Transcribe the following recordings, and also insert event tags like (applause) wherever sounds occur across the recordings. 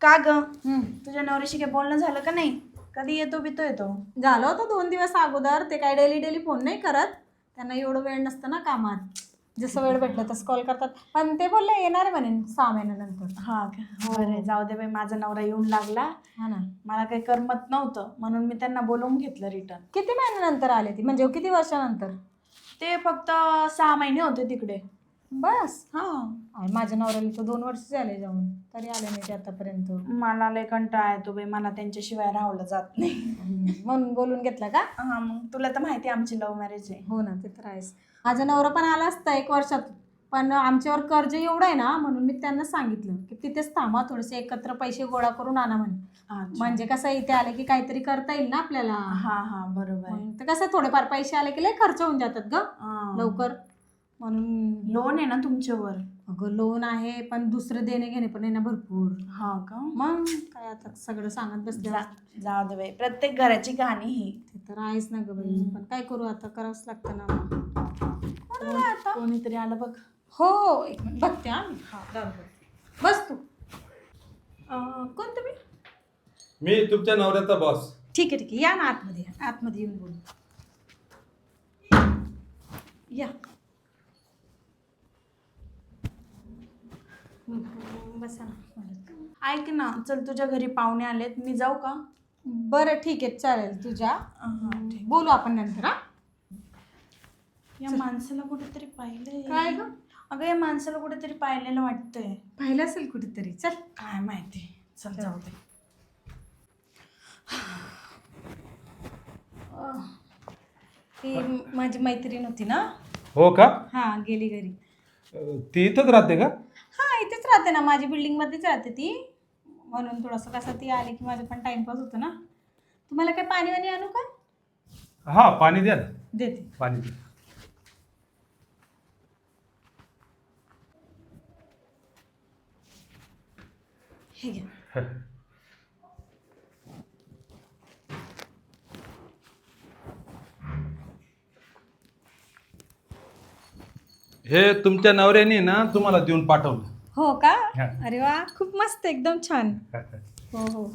का ग? हम्म. तुझ्या नवऱ्याशी काही बोलणं झालं का नाही? कधी येतो बितो येतो? झालं होतं दोन दिवस अगोदर. ते काय डेली डेली फोन नाही करत. त्यांना एवढं वेळ नसतं ना कामात. जसं वेळ भेटलं तसं कॉल करतात. पण ते बोलले येणार म्हणे सहा महिन्यानंतर हा का? हो. बरं जाऊ दे बाई माझा नवरा येऊन लागला. हा ना. मला काही करमत नव्हतं. म्हणून मी त्यांना बोलवून घेतलं रिटर्न किती महिन्यानंतर आले ती? म्हणजे किती वर्षानंतर? ते फक्त सहा महिने होते तिकडे. बस. हा. माझ्या नवऱ्याला तर दोन वर्ष झाले जाऊन. तरी आले नाही ते आतापर्यंत. मला लय कंटाळा येतो बाई मला त्यांच्याशिवाय राहवलं जात नाही. (laughs) म्हणून बोलून घेतला का? हा मग तुला तर माहिती आहे आमची लव्ह मॅरेज आहे. हो ना ते तर आहेस माझा नवरा पण आला असता एक वर्षात. पण आमच्यावर कर्ज एवढं आहे ना म्हणून मी त्यांना सांगितलं की तिथेच थांबा थोडेसे एकत्र पैसे गोळा करून आणा म्हणे. अच्छा. म्हणजे कसं इथे आले की काहीतरी करता येईल ना आपल्याला. हा हा बरोबर आहे. मग ते कसं थोडेफार पैसे आले की लय खर्च होऊन जातात ग. हा. लवकर. म्हणून लोन आहे ना तुमच्यावर? अगं लोन आहे पण दुसरं देणे घेणे पण आहे ना भरपूर. हा का? मग काय आता सगळं सांगत बसले जा- जाऊ दे बाई. प्रत्येक घराची कहाणी ही. ते तर आहेच ना ग बाई. पण काय करू आता? करावंच लागतं ना मग. कोण आलं आता? कोणीतरी आलं बघ. हो हो एक मिनिट. बघते हा मी. हा जाऊ दे. बस तू. अं, कोण तुम्ही? मी तुमच्या नवऱ्याचा बॉस ठीक आहे ठीक आहे. या ना आतमध्ये. आतमध्ये येऊन बोलू. या हम्म, बसा ना. ऐक ना चल तुझ्या घरी पाहुणे आलेत. मी जाऊ का? बरं ठीक आहे. चालेल तुझ्या. हा, ठीक. बोलू आपण नंतर हा. या माणसाला कुठेतरी पाहिलंय. काय ग? अगं या माणसाला कुठेतरी पाहिलेलं वाटतंय. पाहिलं असेल कुठेतरी. चल. काय माहिती. चल जाऊ दे. ती माझी मैत्रीण होती ना? हो का? हा गेली घरी. ती इथंच राहते का? इथेच राहते ना माझी बिल्डिंगमध्येच राहते ती. म्हणून थोडंसं कसं ती आली की माझं पण टाइमपास होतो ना. तुम्हाला काय पाणी वाणी आणू का? हा पाणी द्या ना. देते. पाणी द्या. हे घ्या. हे तुमच्या नवऱ्याने ना तुम्हाला देऊन पाठवलं. हो का? हा. अरे वा खूप मस्त एकदम छान. हो हो. हो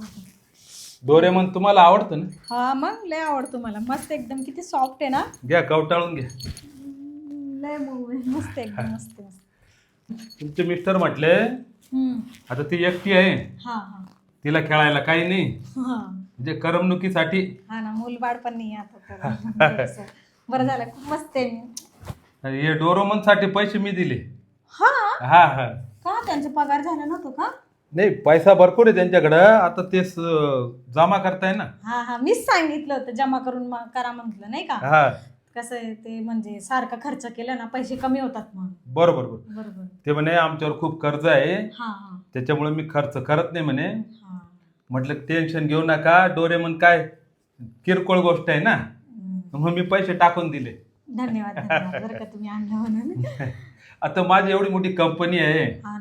डोरेमन तुम्हाला आवडतं ना? हा मग लय आवडतो मला. मस्त एकदम किती सॉफ्ट आहे ना? घ्या कवटाळून घ्या. लय मऊ आहे. मस्त एकदम मस्त मस्त तुमचे मिस्टर म्हटले हम्म. आता ती एकटी आहे. हा हा. तिला खेळायला काही नाही. हा. म्हणजे करमणुकीसाठी. हा ना मूलबाळ पण नाही आता तर. थोडंसं. बरं झालं खूप मस्त आहे. हे डोरोमनसाठी पैसे मी दिले. हा? हा हा. त्यांचा पगार झाला नव्हतो का? नाही पैसा भरपूर आहे त्यांच्याकडं. आता अं, जमा करताय ना. हा हा मीच सांगितलं होतं जमा करून करा म्हटलं नाही का? हा. कसं आहे ते म्हणजे सारखा खर्च केला ना पैसे कमी होतात मग बरोबर बरोबर. बरोबर. ते म्हणे आमच्यावर खूप कर्ज आहे. हा हा. त्याच्यामुळे मी खर्च करत नाही म्हणे. हा. म्हटलं टेन्शन घेऊ नका. डोरेमन काय किरकोळ गोष्ट आहे ना. हम्म. मग मी पैसे टाकून दिले. धन्यवाद धन्यवाद. बरं का तुम्ही आणलं म्हणून. (laughs) आता माझी एवढी मोठी कंपनी आहे. हा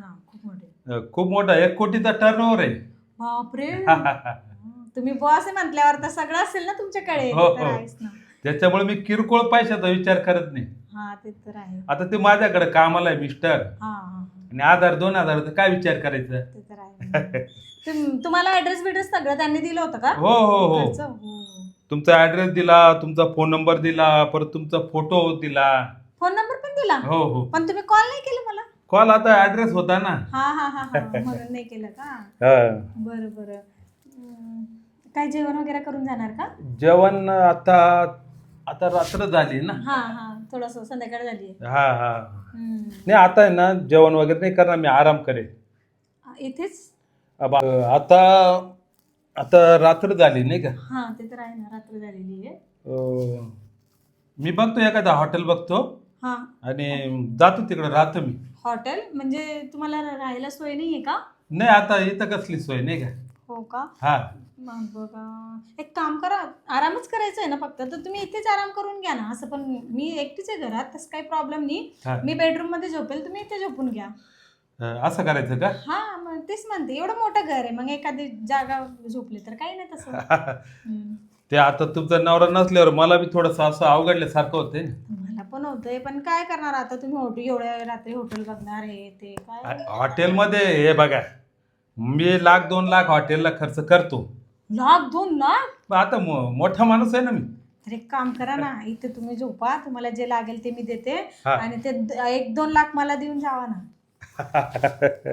खूप मोठे एक कोटीचा टर्न ओव्हर आहे. बापरे. (laughs) तुम्ही बॉस आहे म्हटल्यावर तर सगळं असेल ना तुमच्याकडे? हो, ते तर हो. आहेच ना. त्याच्यामुळे मी किरकोळ पैशाचा विचार करत नाही. हा ते तर आहे. आता ते माझ्याकडे कामाला आहे मिस्टर हा हा आणि हजार दोन हजार तर काय विचार करायचा? ते तर आहे. तुम- तुम्हाला ऍड्रेस बिड्रेस सगळं त्यांनी दिलं होतं का? हो हो हो? हो. तुमचा ऍड्रेस दिला तुमचा फोन नंबर दिला परत तुमचा फोटो दिला. फोन नंबर पण दिला? हो हो. पण तुम्ही कॉल नाही केलं मला? कॉल आता ऍड्रेस होता ना. हा हा हा हा. (laughs) म्हणून नाही केलं का? हा. बरं काय जेवण वगैरे करून जाणार का? जेवण आता आता रात्र झाली ना. हा हा. थोडस संध्याकाळ झाली हा हा. नाही आता आहे ना जेवण वगैरे नाही करणार मी आराम करेल इथेच? अब- आता आता रात्र झाली नाही का? हा ते तर आहे ना रात्र झालेली आहे. अं, मी बघतो एखादा हॉटेल बघतो. हा. आणि जातो तिकडे राहतो मी. हॉटेल? म्हणजे तुम्हाला राहायला सोय नाहीये का? नाही आता इथं कसली सोय? नाही का? हो का? हा. मग बघा. एक काम करा आरामच करायचं आहे ना फक्त. तर तुम्ही इथेच आराम करून घ्या ना. असं पण मी एकटीच आहे घरात तसं काही प्रॉब्लेम नाही. मी बेडरूममध्ये झोपेल तुम्ही इथे झोपून घ्या. अं, असं करायचं का? हा मग तेच म्हणते. एवढं मोठं घर आहे. मग एखादी जागा झोपली तर काही नाही तसं. (laughs) हम्म. ते आता तुमचा नवरा नसल्यावर मला बी थोडंसं असं अवघडल्यासारखं होते मला पण होतंय. पण काय करणार आता तुम्ही हॉटेल एवढ्या रात्री हॉटेल बघणार हे ते काय? हॉटेलमध्ये हे बघा मी लाख दोन लाख हॉटेलला खर्च करतो. लाख दोन लाख? पण आता मो- मोठा माणूस आहे ना मी. तर एक काम करा ना इथे तुम्ही झोपा तुम्हाला जे लागेल ते मी देते. हा. आणि ते द- एक दोन लाख मला देऊन जावा ना. (laughs)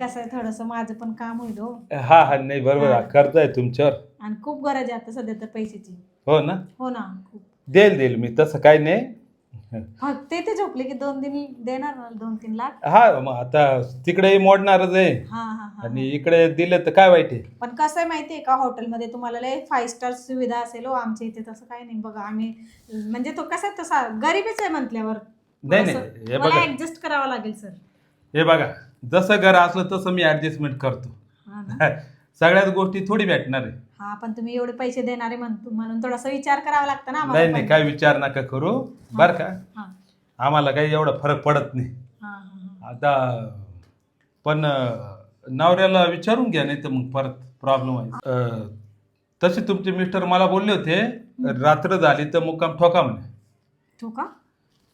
कसं आहे थोडंसं माझं पण काम होईल हो. हा हा नाही बरोबर आहे. कर्ज आहे तुमच्यावर. आणि खूप गरज आहे आता सध्या तर पैशाची. हो ना? हो ना खूप. देईल देईल. मी तसं काही नाही. (laughs) फक्त इथे झोपले की दोन दिन देणार ना दोन तीन लाख? हा मग आता तिकडेही मोडणारच आहे. हा हा हा आणि इकडे दिले तर काय वाईट आहे? पण कसं आहे माहितीये का हॉटेलमध्ये तुम्हाला लय फाईव्ह स्टार सुविधा असेल हो आमच्या इथे तसं काही नाही. बघा आम्ही म्हणजे तो कसा आहे तसा गरीबच आहे म्हटल्यावर. नाही नाही हे मला बघा. ऍडजस्ट करावं लागेल सर हे बघा जसं घर असलं तसं मी ऍडजस्टमेंट करतो. हा ना. (laughs) सगळ्याच गोष्टी थोडी भेटणार आहे. हा पण तुम्ही एवढे पैसे देणारे म्हणतो म्हणून थोडासा विचार करावा लागतं ना आम्हाला नाही नाही पण. काय विचार नका करू. बर का? हा. आम्हाला काही एवढा फरक पडत नाही. हा हा आता पण अं, नवऱ्याला विचारून घ्या नाही तर मग परत प्रॉब्लेम आहे. अं, तसे तुमचे मिस्टर मला बोलले होते रात्र झाली तर मुक्काम ठोका म्हणे. तो का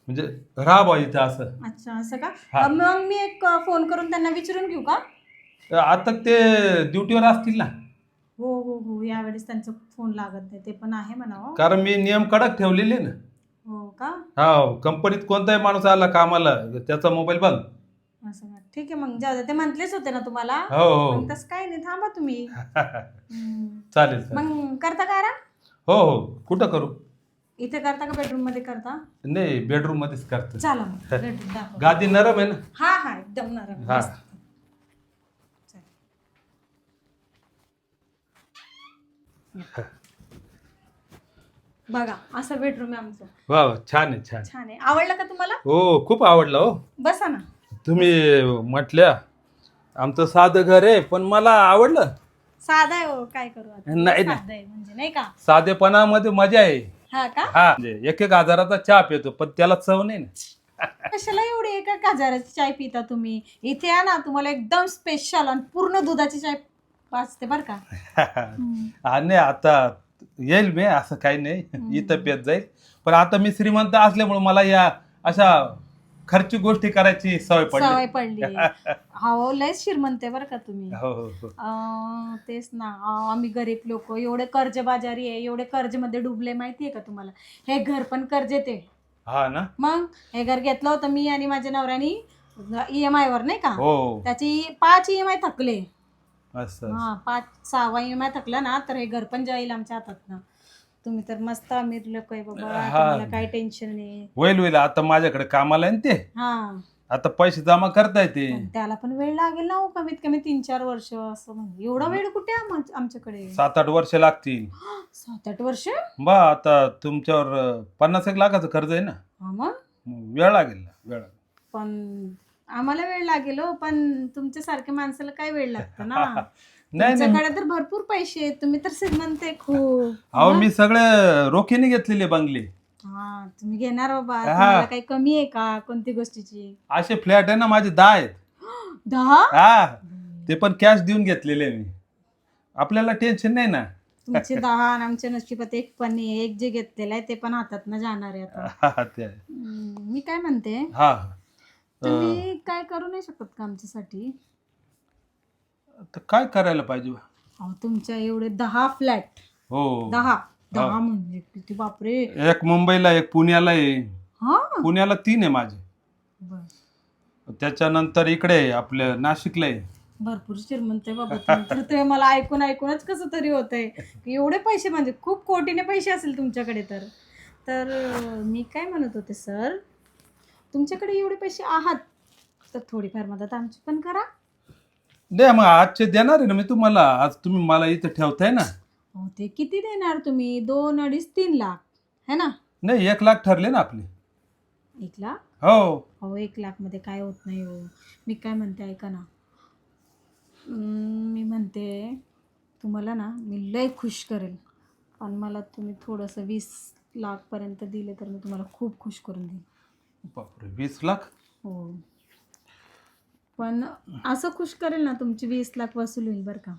म्हणजे राहा बा इथं असं. अच्छा असं का? हा. अं, मग मी एक फोन करून त्यांना विचारून घेऊ का? तर आता ते ड्युटीवर असतील ना. हो हो हो. यावेळेस त्यांचा फोन लागत नाही. ते पण आहे म्हणा हो. कारण मी नियम कडक ठेवलेले ना. हो का? हा कंपनीत कोणताही माणूस आला कामाला त्याचा मोबाईल बंद. असं का? ठीक आहे मग जाऊ दे. ते म्हटलेच होते ना तुम्हाला? हो हो. मग तसं काही नाही. थांबा तुम्ही. (laughs) हम्म. चालेल चालेल. मग करता का आराम? हो हो. कुठं करू? इथे करता का बेडरूममध्ये करता? नाही बेडरूम मध्येच करतो. चला मग. (laughs) बेडरूम दाखव. गादी नरम आहे ना? हा हा. एकदम नरम. हा. मस्त. (laughs) बघा असं बेडरूम आहे आमचं. वा वा छान आहे छान. छान आहे. आवडलं का तुम्हाला? हो खूप आवडलं हो. बसा ना. तुम्ही म्हटल्या आमचं साधं घर आहे पण मला आवडलं. साधा आहे हो काय करू आता? नाही, नाही. साधं आहे म्हणजे नाही का? साधेपणामध्ये मजा आहे. हा का? हा म्हणजे एक एक हजाराचा चहा पितो पण त्याला चव नाही ना. (laughs) कशाला एवढी एका हजाराची चाय पिता तुम्ही? इथे या ना तुम्हाला एकदम स्पेशल आणि पूर्ण दुधाची चाय पाचते बर का. (laughs) हा, नाही आता येईल मी असं काही नाही. इथं पेत जाईल. पण आता मी श्रीमंत असल्यामुळे मला या अशा खर्ची गोष्टी करायची सवय सवय पडली. पडली हो लय श्रीमंत आहे बरं का तुम्ही. हो हो हो. अं, तेच ना. अं, आम्ही गरीब लोक. एवढे कर्ज बाजारी आहे एवढे कर्जमध्ये डुबले माहितीये का तुम्हाला? हे घर पण कर्ज येते. हा ना. मग हे घर घेतलं होतं मी आणि माझ्या नवऱ्यानी ई एम आय वर नाही का? हो. त्याची पाच ई एम आय थकले. असं हा पाच सहावा आय थकला ना तर हे घर पण जाईल आमच्या हातात तुम्ही तर मस्त अमीर लोक आहे बाबा हा. तुम्हाला काही टेन्शन नाही होईल होईल. आता माझ्याकडे कामाला आहे ना ते. हा. आता पैसे जमा करता येते पण त्याला पण वेळ लागेल ना हो, कमीत कमी तीन चार वर्ष असं म्हणजे एवढा वेळ कुठे आहे आम- आमच्याकडे? सात आठ वर्ष लागतील. (gasps) सात आठ वर्ष? बा आता तुमच्यावर अं, पन्नास एक लाखाचं कर्ज आहे ना. हा मग? मग वेळ लागेल ना वेळ लागेल. पण आम्हाला वेळ लागेल हो पण तुमच्यासारख्या माणसाला काय वेळ लागतं ना? (laughs) नाही नाही. तुमच्याकडे तर भरपूर पैसे आहेत. तुम्ही तर श्रीमंत आहे खूप. अहो मी सगळे रोखीने घेतलेले बंगले. हा तुम्ही घेणार बाबा हा. तुम्हाला काही कमी आहे का कोणती गोष्टीची? असे फ्लॅट आहे ना माझे दहा आहेत. (gasps) दहा? हा ते पण कॅश देऊन घेतलेले मी. आपल्याला टेन्शन नाही ना? तुमचे (laughs) दहा आणि आमच्या नशिबात एक पण नाही. एक जे घेतलेलं आहे ते पण हातात ना जाणार आहे आता. (laughs) हा, ते आहे. हम्म, मी काय म्हणते? हा. तुम्ही काय करू नाही शकत का आमच्यासाठी? तर काय करायला पाहिजे? अहो तुमच्या एवढे दहा फ्लॅट. हो. दहा. दहा म्हणजे किती बापरे. एक मुंबईला एक पुण्याला आहे. हा? पुण्याला तीन आहे माझे. बर. त्याच्यानंतर इकडे आहे, आपल्या नाशिकला आहे. भरपूर श्रीमंत आहे बाबा तुम्ही. तर ते मला ऐकून ऐकूनच कसं तरी होत आहे एवढे पैसे म्हणजे खूप कोटीने पैसे असेल तुमच्याकडे तर. तर अं, मी काय म्हणत होते सर? तुमच्याकडे एवढे पैसे आहात तर थोडीफार मदत आमची पण करा. नाही मग आजचे देणार आहे ना मी तुम्हाला. आज तुम्ही मला इथं ठेवताय ना. हो ते किती देणार तुम्ही? दोन अडीच तीन लाख है ना? नाही एक लाख ठरले ना आपले. एक लाख? हो. हो एक लाखमध्ये काय होत नाही हो. मी काय म्हणते ऐका ना. अं, मी म्हणते तुम्हाला ना मी लय खुश करेल. पण मला तुम्ही थोडंसं वीस लाखपर्यंत दिले तर मी तुम्हाला खूप खुश करून देईन. बापरे वीस लाख? हो. पण असं खुश करेल ना तुमची वीस लाख वसूल होईल बरं का.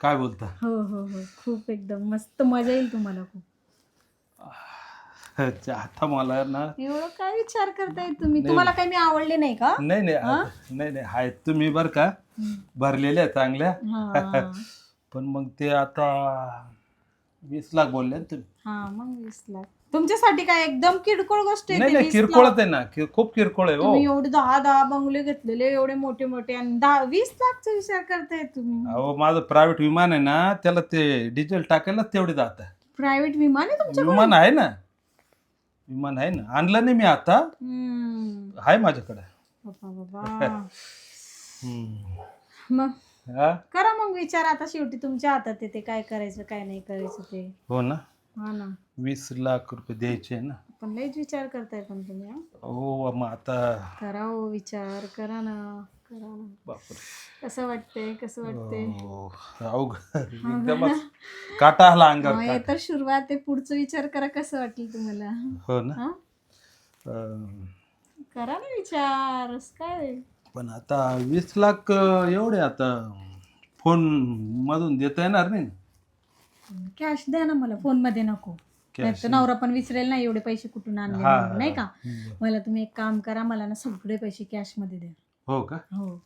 काय बोलता? हो हो हो. खूप एकदम मस्त मजा येईल तुम्हाला खूप. (laughs) आता मला ना एवढं काय विचार करताय तुम्ही? तुम्हाला काही मी आवडले नाही का? नाही नाही आता- नाही नाही आहेत तुम्ही बरं का. भरलेल्या चांगल्या. हा. (laughs) पण मग ते आता वीस लाख बोलले ना तुम्ही. हा मग वीस लाख. तुमच्यासाठी काय एकदम किरकोळ गोष्ट आहे नाही ते नाही 20 किरकोळच. आहे ना. कि- खूप किरकोळ आहे हो. तुम्ही एवढे दहा दहा बंगले घेतलेले एवढे मोठे मोठे आणि दहा वीस लाखचा विचार करताय तुम्ही. अहो माझं प्रायव्हेट विमान आहे ना त्याला ते डिझेल टाकायलाच तेवढे जात प्रायव्हेट विमान आहे तुमच्या विमान आहे ना. विमान आहे ना. आणलं नाही मी आता. हम्म. आहे माझ्याकडे. बाबा बाबा (laughs) हम्म. मग? हा? करा मग विचार आता शेवटी तुमच्या हातात आहे ते काय करायचं काय नाही करायचं ते. हो ना. हा ना. वीस लाख रुपये द्यायचे ना. पण लयच विचार करताय पण तुम्ही हा? हो मग आता करा हो विचार करा ना करा ना. बापरे. कसं वाटतंय कसं वाटतंय? हो, अवघड. एकदमच काटा आला अंगावर हा. तर सुरुवात आहे पुढचं विचार करा कसं वाटेल तुम्हाला? हो ना. हा? अं, करा ना विचार असं काय? पण आता वीस लाख अं, एवढे आता फोन मधून देता येणार नाही. कॅश द्या ना मला फोनमध्ये नको. नाही तर नवरा पण विचारेल ना एवढे पैसे कुठून आणले हा, म्हणून, नाही का? हम्म. मला तुम्ही एक काम करा मला ना सगळे पैसे कॅशमध्ये द्या. हो का? हो.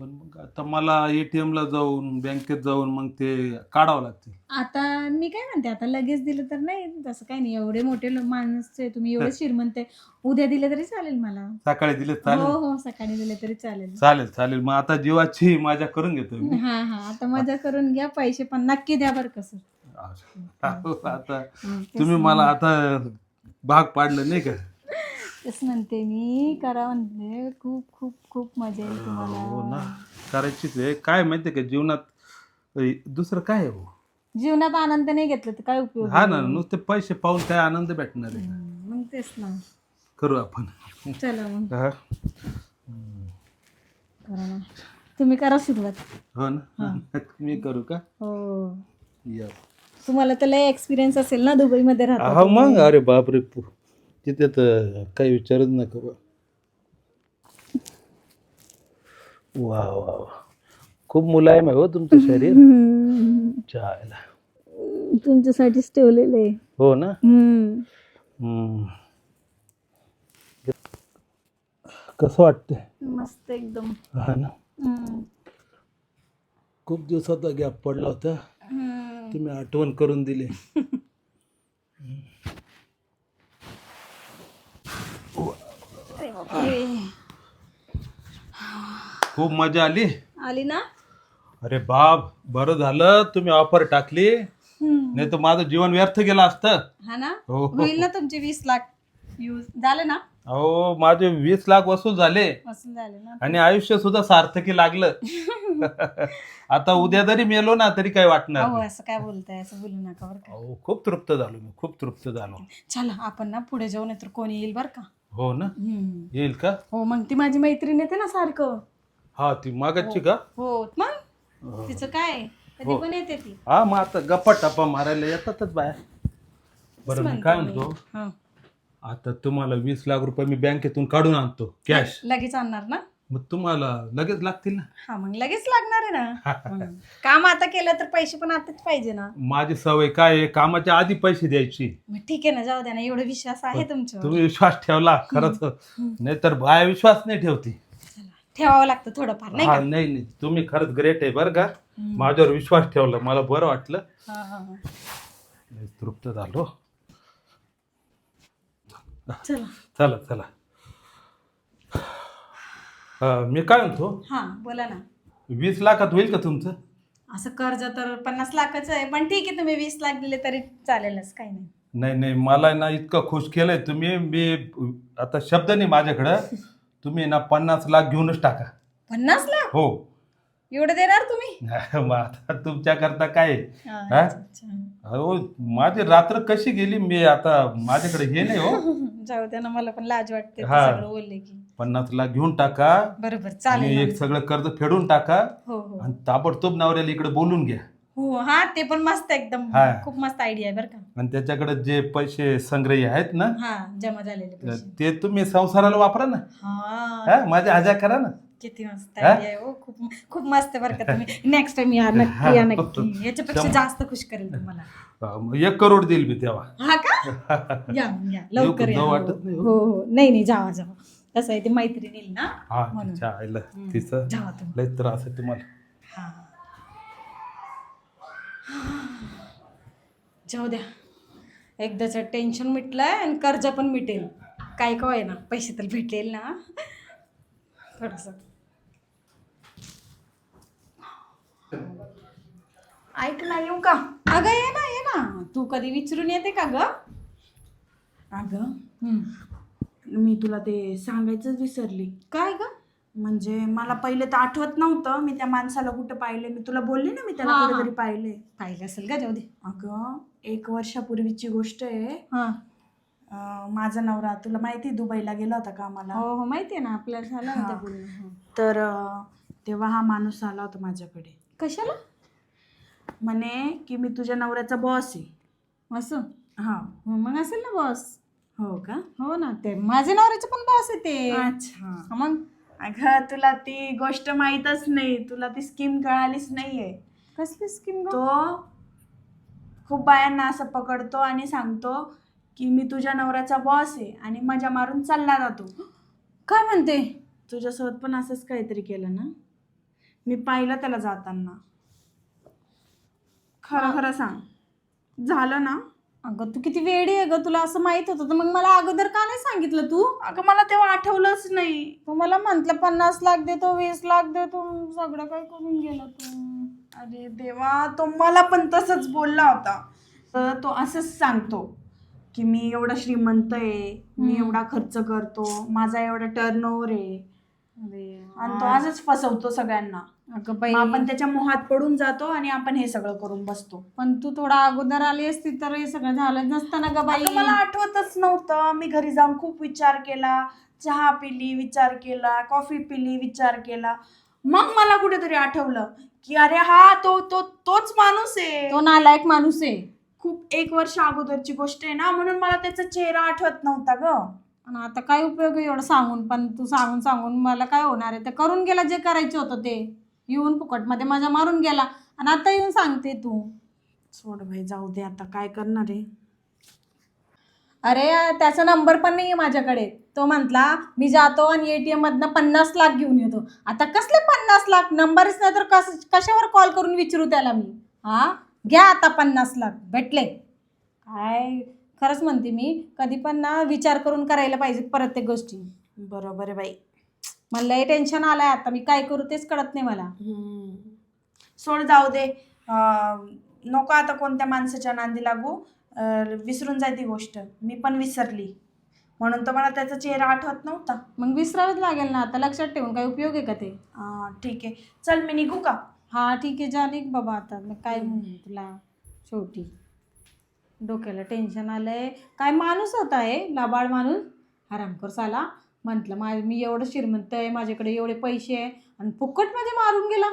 पण मग आता मला एटीएम ला जाऊन बँकेत जाऊन मग ते काढावं लागते आता मी काय म्हणते आता लगेच दिलं तर नाही तसं काही नाही. एवढे मोठे लो- माणूस आहे तुम्ही एवढे श्रीमंत आहे. उद्या दिले तरी चालेल मला. सकाळी दिले हो चालेल? हो सकाळी दिले तरी चालेल. चालेल चालेल. मग आता जीवाची माझ्या करून घेतो मी. हा हा. आता मजा करून घ्या पैसे पण नक्की द्या बरं कसं (laughs) आता. तुम्ही मला आता भाग पाडलं नाही का? तेच म्हणते मी करा म्हणते. खूप खूप खूप मजा येईल हो तुम्हाला ना. करायचीच आहे. काय माहितीये का जीवनात दुसरं काय आहे हो? जीवनात आनंद नाही घेतला तर काय उपयोग हा ना नुसते पैसे पाहून काय आनंद भेटणार आहे का? हम्म, मग तेच ना. करू आपण. चला मग. हा? करा ना. तुम्ही करा सुरुवात. हो ना. (laughs) मी करू का? हो. या. तुम्हाला तर लय एक्सपिरियन्स असेल ना दुबईमध्ये राहता हा मग? अरे बापरे पु- तिथे तर काही विचारच नका बा वा वा वा. खूप मुलायम आहे हो तुमचं शरीर. (laughs) चायला. तुमच्यासाठीच ठेवलेलं आहे. हो ना? हम्म. हम्म. कसं वाटतंय? मस्त एकदम. हा ना? हम्म. खूप दिवसाचा गॅप पडला होता. तुम्ही आठवण करून दिली. खूप मजा आली. आली ना? अरे बाप बरं झालं तुम्ही ऑफर टाकली. नाही तर माझं जीवन व्यर्थ गेलं असतं. हा ना? हो. होईल ना तुमचे वीस लाख यूज झाले ना? अहो माझे वीस लाख वसूल झाले. वसूल झाले ना. आणि आयुष्य सुद्धा सार्थकी लागलं. (laughs) आता उद्या जरी मेलो ना तरी काही वाटणार हो नाही. असं काय बोलताय? असं बोलू नका बरं का. अहो खूप तृप्त झालो मी खूप तृप्त झालो. चला आपण ना पुढे जाऊ नाही तर कोणी येईल बरं का? हो ना? हम्म. येईल का? हो मग ती माझी मैत्रीण येते ना सारखं. हा ती मागची का? हो मग? तिचं काय? कधी पण येते ती. हा मग आता गप्पा टप्पा मारायला येतातच बाया. बरं मी काय म्हणतो हा. आता तुम्हाला वीस लाख रुपये मी बँकेतून काढून आणतो कॅश लगेच आणणार ना? मग तुम्हाला लगेच लागतील ना. हा मग लगेच लागणार आहे ना. (laughs) काम आता केलं तर पैसे पण आताच पाहिजे ना. माझी सवय काय आहे? कामाच्या आधी पैसे द्यायची. मग ठीक आहे ना जाऊ द्या ना एवढा विश्वास आहे तुमच्यावर. तुम्ही विश्वास ठेवला खरंच. नाहीतर बाया विश्वास नाही ठेवती. चला, ठेवावं लागतं थोडंफार नाही हा का? नाही नाही. तुम्ही खरंच ग्रेट आहे बरं का. हम्म. माझ्यावर विश्वास ठेवला मला बरं वाटलं. हा, हा, हा. लय तृप्त झालो. चला. चला चला. अं, मी काय म्हणतो? हा बोला ना. वीस लाखात होईल का तुमचं? असं कर्ज तर पन्नास लाखाचं आहे पण ठीक आहे तुम्ही वीस लाख दिले तरी चालेलच काही नाही. नाही नाही मला ना इतकं खुश केलंय तुम्ही. मी आता शब्द नाही माझ्याकडं. (laughs) तुम्ही ना पन्नास लाख घेऊनच टाका. पन्नास लाख? हो. एवढं देणार तुम्ही? (laughs) मग आता तुमच्याकरता काय आहे? हा, हा? अच्छा, अच्छा. अहो माझी रात्र कशी गेली? मी आता माझ्याकडे हे नाही हो. (laughs) जाऊ द्या ना मला पण लाज वाटते ते हा. सगळं बोलले की. पन्नास लाख घेऊन टाका. बरोबर आणि चालेल एक ना. सगळं कर्ज फेडून टाका. हो हो. आणि ताबडतोब नवऱ्याला इकडे बोलून घ्या. हो हा ते पण मस्त एकदम हा. खूप मस्त आयडिया आहे बरं का. आणि त्याच्याकडे जे पैसे संग्रही आहेत ना हा जमा झालेले पैसे. ते तुम्ही संसाराला वापरा ना. हा. हा माझ्या हजार करा ना. किती मस्त हा? idea आहे हो. खूप खूप मस्त बरं का तुम्ही. (laughs) नेक्स्ट टाइम या नक्की या नक्की. (laughs) याच्यापेक्षा. जास्त खुश करेल तुम्हाला. अं, एक करोड देईल मी तेव्हा. हा का? (laughs) या मग या. लवकर या. हो वाटत नाही, हो. हो हो. नाही नाही जावा जावा. कसं आहे ते मैत्रीण ना? हा म्हणून. तिच्या आईला. हम्म. तिचं जावा तुम्ही. लय त्रास आहे तुम्हाला. हा. जाऊ द्या. एकदाचं टेन्शन मिटलंय आणि कर्ज पण मिटेल. काय काय ना पैसे तर भेटेल ना. थोडस. ऐक ना येऊ का? अगं ये ना ये ना. तू कधी विचारून येते का ग? अगं मी तुला ते सांगायचंच विसरली. काय ग? म्हणजे मला पहिले तर आठवत नव्हतं. मी त्या माणसाला कुठं पाहिले? मी तुला बोलली ना मी त्याला हा. कुठेतरी पाहिले. पाहिलं असेल का जाऊ दे. अगं एक वर्षापूर्वीची गोष्ट आहे. हा. अं, माझा नवरा तुला माहिती दुबईला गेला होता कामाला. हो हो माहिती आहे ना आपल्याला झालं हा. बोलणं हो. तर अं, तेव्हा हा माणूस आला होता माझ्याकडे. कशाला? म्हणे की मी तुझ्या नवऱ्याचा बॉस आहे. असं? हा हो, मग असेल ना बॉस हो का? हो ना ते माझे नवऱ्याचे पण बॉस आहे ते. अच्छा. मग? अगं तुला ती गोष्ट माहीतच नाही. तुला ती स्कीम कळालीच नाहीये. कसली स्कीम तो खूप बायांना असं पकडतो आणि सांगतो की मी तुझ्या नवऱ्याचा बॉस आहे आणि मजा मारून चालला जातो. काय म्हणते? तुझ्यासोबत पण असंच काहीतरी केलं ना? मी पाहिलं त्याला जाताना. खरं. खरं सांग. झालं ना? अगं तू किती वेडी आहे ग. तुला असं माहीत होतं तर मग मला अगोदर का नाही सांगितलं तू? अगं मला तेव्हा आठवलंच नाही. तू मला म्हंटल पन्नास लाख देतो वीस लाख देतो सगळं काय करून गेला तू? अरे देवा तो मला पण तसंच बोलला होता. तर तो असंच सांगतो की मी एवढा श्रीमंत आहे मी हम्म. एवढा खर्च करतो माझा एवढा टर्न ओव्हर आहे आणि तो असंच फसवतो सगळ्यांना. अगं बाई. मग आपण त्याच्या मोहात पडून जातो आणि आपण हे सगळं करून बसतो. पण तू थोडा अगोदर आली असती तर हे सगळं झालं नसतं ना ग बाई. अगं, मला आठवतच नव्हतं. मी घरी जाऊन खूप विचार केला. चहा पिली विचार केला. कॉफी पिली विचार केला. मग मला कुठेतरी आठवलं की अरे हा तो तो तोच माणूस आहे. तो नालायक माणूस आहे. खूप एक वर्ष अगोदरची गोष्ट आहे ना म्हणून मला त्याचा चेहरा आठवत नव्हता ग. आणि आता काय उपयोग आहे एवढं सांगून? पण तू सांगून सांगून मला काय होणार आहे? ते करून गेला जे करायचं होतं ते. येऊन फुकटमध्ये माझ्या मारून गेला. आणि आता येऊन सांगते तू. सोड भाई जाऊ दे आता काय करणार आहे? अरे त्याचा नंबर पण नाही आहे माझ्याकडे. तो म्हटला मी जातो आणि एटीएम मधनं पन्नास लाख घेऊन येतो. आता कसले पन्नास लाख? नंबरच नाही तर कस कशावर कॉल करून विचारू त्याला मी? हा? घ्या आता पन्नास लाख. भेटले. काय? खरंच म्हणते मी कधी पण ना विचार करून करायला पाहिजे प्रत्येक गोष्टी. बरोबर आहे बाई. मला लय टेन्शन आलंय आता मी काय करू तेच कळत नाही मला. हम्म. सोड जाऊ दे. अं, नको आता कोणत्या माणसाच्या नांदी लागू. अं, विसरून जाय ती गोष्ट. मी पण विसरली. म्हणून तर मला त्याचा चेहरा आठवत नव्हता. मग विसरावंच लागेल ना. आता लक्षात ठेवून काय उपयोग आहे का ते? अं, ठीक आहे. चल मी निघू का? हा ठीक आहे. जा निघ बाबा आता. मग काय म्हणू तुला शेवटी. डोक्याला टेन्शन आलंय. काय माणूस होता हे? लाबाळ माणूस. हरामखोर साला. म्हटलं मा मी एवढं श्रीमंत आहे माझ्याकडे एवढे पैसे आहे आणि फुकट मारून गेला.